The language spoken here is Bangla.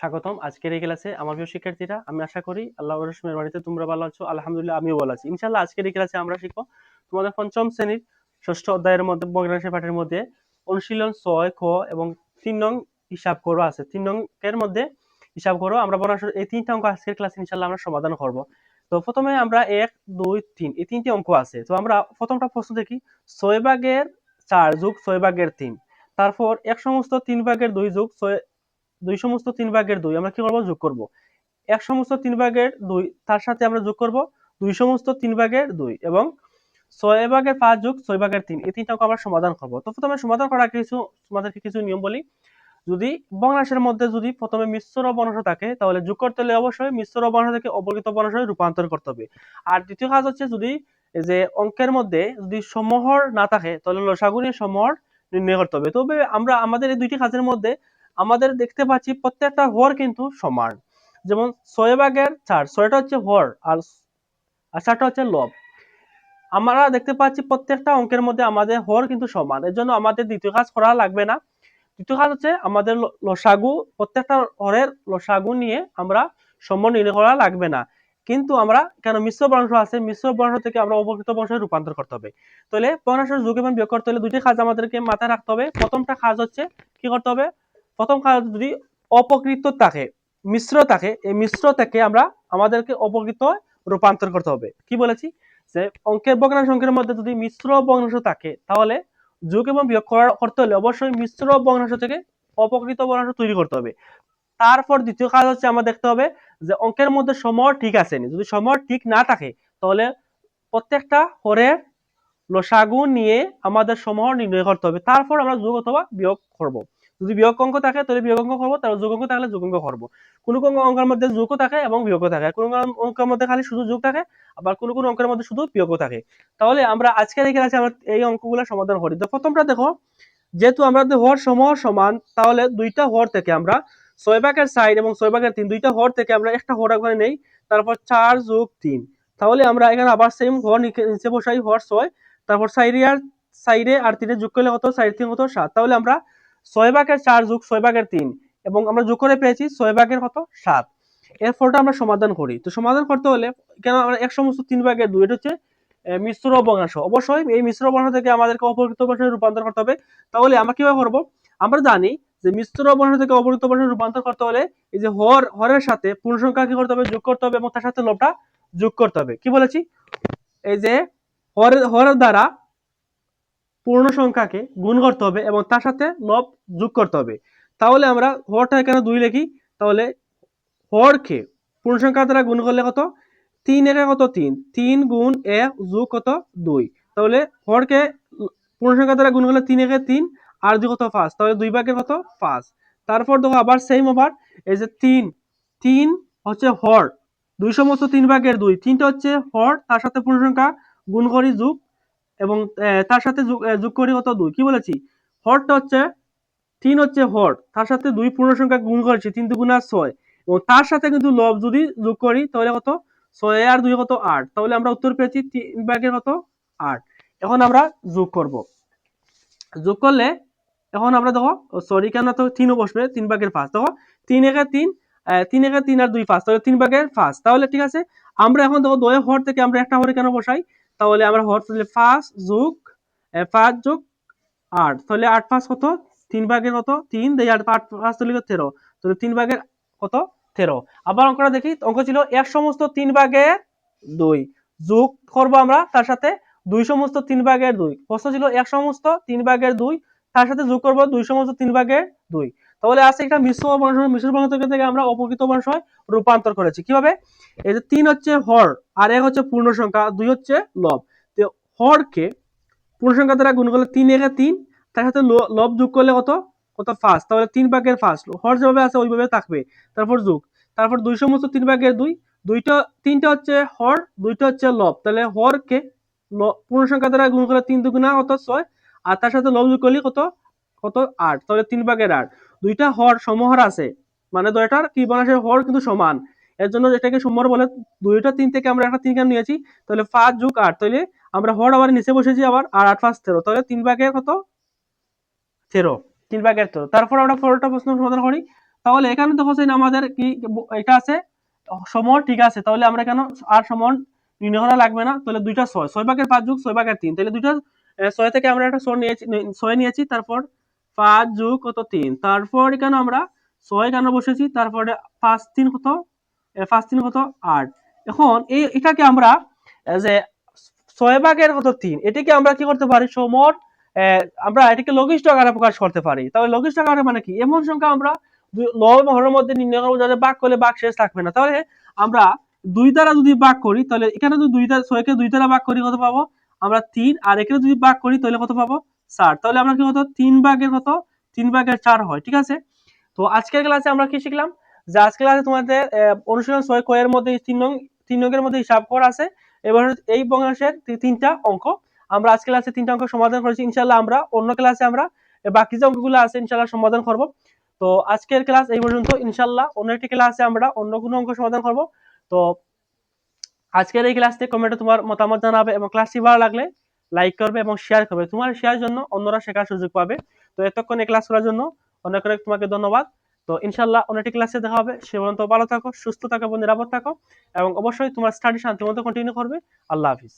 স্বাগতম। আজকের এই ক্লাসে আমার প্রিয় শিক্ষার্থীরা, আমি আশা করি আল্লাহ রসমের বাড়িতে তোমরা ভালো আছো। আলহামদুলিল্লাহ, আমিও ভালো আছি। ইনশাল্লাহ আজকের এই ক্লাসে আমরা শিখব তোমাদের পঞ্চম শ্রেণির ষষ্ঠ অধ্যায়ের মধ্যে বজ্রাংশের পাঠের মধ্যে অনুশীলন ছয়, খ এবং তিন নং হিসাব করো আছে। তিন নং এর মধ্যে হিসাব করো, আমরা বর্ণাংশ এই তিনটা অঙ্ক আজকের ক্লাসে ইনশাল্লাহ আমরা সমাধান করব। তো প্রথমে আমরা এক, দুই, তিন, এই তিনটি অঙ্ক আছে। তো আমরা প্রথমটা প্রশ্ন দেখি, ছয় ভাগের চার যুগ ছয় ভাগের তিন। তারপর এক সমস্ত তিন ভাগের দুই যুগ ছয় দুই সমস্ত তিন ভাগের দুই, আমরা কি করব? যোগ করব। এক সমস্ত তিন ভাগের দুই, তার সাথে আমরা যোগ করব দুই সমস্ত তিন ভাগের দুই এবং ছয় ভাগের পাঁচ যোগ ছয় ভাগের তিন। এই তিনটা আমরা সমাধান করব। তো প্রথমে সমাধান করার কিছু, তোমাদেরকে কিছু নিয়ম বলি। যদি ভগ্নাংশের মধ্যে যদি প্রথমে মিশ্র বর্ণাংশ থাকে, তাহলে যোগ করতে হলে অবশ্যই মিশ্র বর্ণাংশ থেকে অবর্গিত বর্ণাংশে রূপান্তর করতে হবে। আর দ্বিতীয় কাজ হচ্ছে যদি যে অঙ্কের মধ্যে যদি সমহর না থাকে, তাহলে লসাগুনি সমহর নির্ণয় করতে হবে। তবে আমরা, আমাদের এই দুইটি কাজের মধ্যে আমাদের দেখতে পাচ্ছি প্রত্যেকটা হর কিন্তু সমান। যেমন ছয় ভাগের চার ছয়টা হচ্ছে হর আর আর চারটা হচ্ছে লব। আমরা দেখতে পাচ্ছি প্রত্যেকটা অঙ্কের মধ্যে আমাদের হর কিন্তু সমান। এর জন্য আমাদের দ্বিতীয় কাজ করা লাগবে না। দ্বিতীয় কাজ হচ্ছে আমাদের লসাগু, প্রত্যেকটা হরের লসাগু নিয়ে আমরা সম্মান নির্ণয় করা লাগবে না। কিন্তু আমরা কেন মিশ্র বর্ণাংশ আছে? মিশ্র বর্ণাংশ থেকে আমরা অপকৃত বর্ণাংশে রূপান্তর করতে হবে। তাহলে বর্ণাংশের যোগ এবং বিয়োগ করতে হলে দুইটি কাজ আমাদেরকে মাথায় রাখতে হবে। প্রথমটা কাজ হচ্ছে কি করতে হবে? প্রথম কাজ যদি অপকৃত থাকে মিশ্র থাকে এই মিশ্র থেকে আমরা আমাদেরকে অপকৃত রূপান্তর করতে হবে। কি বলেছি? যে অঙ্কের ভগ্নাংশ অঙ্কের মধ্যে যদি মিশ্র ভগ্নাংশ থাকে, তাহলে যোগ এবং বিয়োগ করতে হলে অবশ্যই মিশ্র ভগ্নাংশ থেকে অপকৃত ভগ্নাংশ তৈরি করতে হবে। তারপর দ্বিতীয় কাজ হচ্ছে আমরা দেখতে হবে যে অঙ্কের মধ্যে সময় ঠিক আছে যদি সময় ঠিক না থাকে, তাহলে প্রত্যেকটা হরের লসাগু নিয়ে আমাদের সময় নির্ণয় করতে হবে। তারপর আমরা যোগ অথবা বিয়োগ করব। যদি বিয়োগ অঙ্ক থাকে, তাহলে বিয়োগ অঙ্ক করব, তাহলে যোগ অঙ্ক থাকলে যোগ অঙ্ক করব। কোনো কোনো অঙ্কের মধ্যে যোগও থাকে এবং বিয়োগও থাকে। কোনো অঙ্কের মধ্যে খালি শুধু যোগ থাকে, আবার কোনো কোনো অঙ্কের মধ্যে শুধু বিয়োগও থাকে। তাহলে আমরা আজকের এই ক্লাসে আমরা এই অঙ্কগুলো সমাধান করি তো প্রথমটা দেখো, যেহেতু আমরা হর সময় সমান, তাহলে দুইটা হর থেকে আমরা ছয় ভাগের সাইড এবং ছয় ভাগের তিন, দুইটা হর থেকে আমরা একটা হর ওখানে নেই, তারপর চার যোগ তিন। তাহলে আমরা এখানে আবার সেম হর নিচে বসাই হর ছয়, তারপর সাইডে আর সাইডে আর তিনে যোগ করলে কত? সাইড তিন কত? সাত। তাহলে আমরা ছয় ভাগের চার যোগ ছয় ভাগের তিন, এবং আমরা যোগ করে পেয়েছি ছয় ভাগের কত? সাত। এর ফলটা আমরা সমাধান করি। তো সমাধান করতে হলে কেন আমরা এক সমস্ত তিন ভাগের দুই? এটা হচ্ছে মিশ্র বর্ণাংশ অবশ্যই এই মিশ্র বর্ণাংশ থেকে আমাদেরকে অপরিক্ত বর্ণে রূপান্তর করতে হবে। তাহলে আমরা কীভাবে করব? আমরা জানি যে মিশ্র বর্ণাংশ থেকে অপরিক্ত বর্ণে রূপান্তর করতে হলে এই যে হর, হরের সাথে পূর্ণ সংখ্যা কি করতে হবে? যোগ করতে হবে এবং তার সাথে লোভটা যোগ করতে হবে। কি বলেছি? এই যে হরের হরের দ্বারা পূর্ণ সংখ্যাকে গুণ করতে হবে এবং তার সাথে লব যোগ করতে হবে। তাহলে আমরা হরটা এখানে দুই লিখি, তাহলে হরকে পূর্ণ সংখ্যা দ্বারা গুণ করলে কত? তিন একে কত? তিন। তিন গুণ এক যোগ কত? দুই। তাহলে হরকে পূর্ণ সংখ্যা দ্বারা গুণ করলে তিন একে তিন, আর দুই কত? পাঁচ। তাহলে দুই ভাগের কত? পাঁচ। তারপর দেখো আবার সেম আবার এই যে তিন। তিন হচ্ছে হর। দুই সমস্ত তিন ভাগের দুই। তিনটা হচ্ছে হর, তার সাথে পূর্ণ সংখ্যা গুণ করি যোগ এবং তার সাথে যোগ করি কত দুই। কি বলেছি? হরটা হচ্ছে, তিন হচ্ছে হর তার সাথে দুই পূর্ণ সংখ্যা গুণ করেছি, তিন আর ছয়। এবং তার সাথে কিন্তু লব যদি যোগ করি, তাহলে কত? ছয় আর দুই কত? আট। তাহলে আমরা উত্তর পেয়েছি তিন ভাগের কত? আট। এখন আমরা যোগ করব। যোগ করলে, এখন আমরা দেখো সরি কেন তো তিনও বসবে? তিন ভাগের পাঁচ। দেখো, তিন একে তিন তিন একে তিন আর দুই পাঁচ, তাহলে তিন ভাগের পাঁচ। তাহলে ঠিক আছে, আমরা এখন দেখো, দয়ে হর থেকে আমরা একটা হরে কেন বসাই? তাহলে আমরা হর তাহলে পাঁচ যোগ পাঁচ যোগ আট। তাহলে আট পাঁচ কত? তিন ভাগের কত? তিন। দেই আট আট পাঁচ তাহলে তেরো? তাহলে তিন ভাগের কত? তেরো। আবার অঙ্কটা দেখি, অঙ্ক ছিল এক সমস্ত তিন ভাগের দুই। যোগ করব আমরা তার সাথে দুই সমস্ত তিন ভাগের দুই। প্রশ্ন ছিল এক সমস্ত তিন ভাগের দুই, তার সাথে যোগ করব দুই সমস্ত তিন ভাগের দুই। তাহলে আছে একটা মিশ্র বর্ণ মিশ্র বর্ণ থেকে আমরা অপকৃত বর্ণ রূপান্তর করেছি। কীভাবে? এই যে তিন হচ্ছে হর আর এক হচ্ছে পূর্ণ সংখ্যা, দুই হচ্ছে লব। তো হরকে পূর্ণ সংখ্যা দ্বারা গুণ করলে তিন একে তিন, তার সাথে লব যোগ করলে কত? কত ফার্স্ট তাহলে তিন ভাগের ফার্স্ট হর যেভাবে আছে ওইভাবে থাকবে। তারপর যোগ। তারপর দুই সমস্ত তিন ভাগের দুই। দুইটা, তিনটা হচ্ছে হর, দুইটা হচ্ছে লব। তাহলে হরকে পূর্ণ সংখ্যা দ্বারা গুণ করলে তিন দুগুণা কত? ছয়। আর তার সাথে লব যোগ করলে কত? কত? আট। তাহলে তিন ভাগের আট। দুইটা হর সমহর আছে। মানে দুইটার কি বনাসের হর কিন্তু সমান। এর জন্য এটাকে সমহর বলে, দুইটা তিন থেকে আমরা একটা তিন কেন নিয়েছি, তাহলে পাঁচ যোগ আট, তাহলে আমরা হর আবার নিচে বসেছি আবার, আর আট পাঁচ তেরো, তাহলে তিন ভাগের কত? তেরো, তিন ভাগের তেরো। তারপর আমরা পরেরটা প্রশ্ন সমাধান করি। তাহলে এখানে দেখো সেন আমাদের কি এটা আছে সমর ঠিক আছে, তাহলে আমরা কেন আর সমর নির্ণয় করা লাগবে না? তাহলে দুইটা ছয় ছয় ভাগের পাঁচ যোগ ছয় ভাগের তিন, তাহলে দুইটা ছয় থেকে আমরা একটা ছয় নিয়েছি ছয় নিয়েছি, তারপর পাঁচ যোগ কত তিন? তারপর এখানে আমরা ছয় কেন বসেছি? তারপরে পাঁচ তিন কত? পাঁচ তিন কত? আট। এখন এই এটাকে আমরা যে ছয় ভাগের কত তিন? এটাকে আমরা কি করতে পারি? সমর আমরা এটাকে লঘিষ্ঠ আকারে প্রকাশ করতে পারি। তবে লঘিষ্ঠ আকারে মানে কি? এমন সংখ্যা আমরা লব এবং হরের মধ্যে নির্ণয় করব, যাতে ভাগ করলে ভাগ শেষ থাকবে না। তাহলে আমরা দুই দ্বারা যদি ভাগ করি, তাহলে এখানে যদি দুই দ্বারা, ছয়কে দুই দ্বারা ভাগ করি কত পাবো? আমরা তিন, আর এখানে যদি ভাগ করি, তাহলে কত পাবো? চার। তাহলে আমরা কি কত? তিন ভাগের কত? তিন ভাগের চার হয়, ঠিক আছে? তো আজকের ক্লাসে আমরা কি শিখলাম? যে আজকের ক্লাসে তোমাদের অনুশীলন ছয় কয়ের মধ্যে তিন নং, তিন নঙ্গের মধ্যে হিসাব করা আছে। এবার এই বঙ্গাংশের তি- তিনটা অঙ্ক। আমরা আজকে ক্লাসে তিনটা অঙ্ক সমাধান করেছি। ইনশাল্লাহ আমরা অন্য ক্লাসে আমরা বাকি যে অঙ্কগুলো আছে ইনশাল্লাহ সমাধান করব। তো আজকের ক্লাস এই পর্যন্ত। ইনশাল্লাহ অন্য একটি ক্লাসে আমরা অন্য কোনো অঙ্ক সমাধান করব। তো আজকের এই ক্লাসে কমেন্টে তোমার মতামত জানাবে এবং ক্লাসটি ভালো লাগলে লাইক করবে এবং শেয়ার করবে। তোমার শেয়ার জন্য অন্যরা শেখার সুযোগ পাবে। তো এতক্ষণ এই ক্লাস করার জন্য অনেক অনেক তোমাকে ধন্যবাদ। তো ইনশাল্লাহ অনেকটি ক্লাসে দেখা হবে। সে পর্যন্ত ভালো থাকো, সুস্থ থাকো এবং নিরাপদ থাকো। এবং অবশ্যই তোমার স্টাডি শান্তি মতো কন্টিনিউ করবে। আল্লাহ হাফিজ।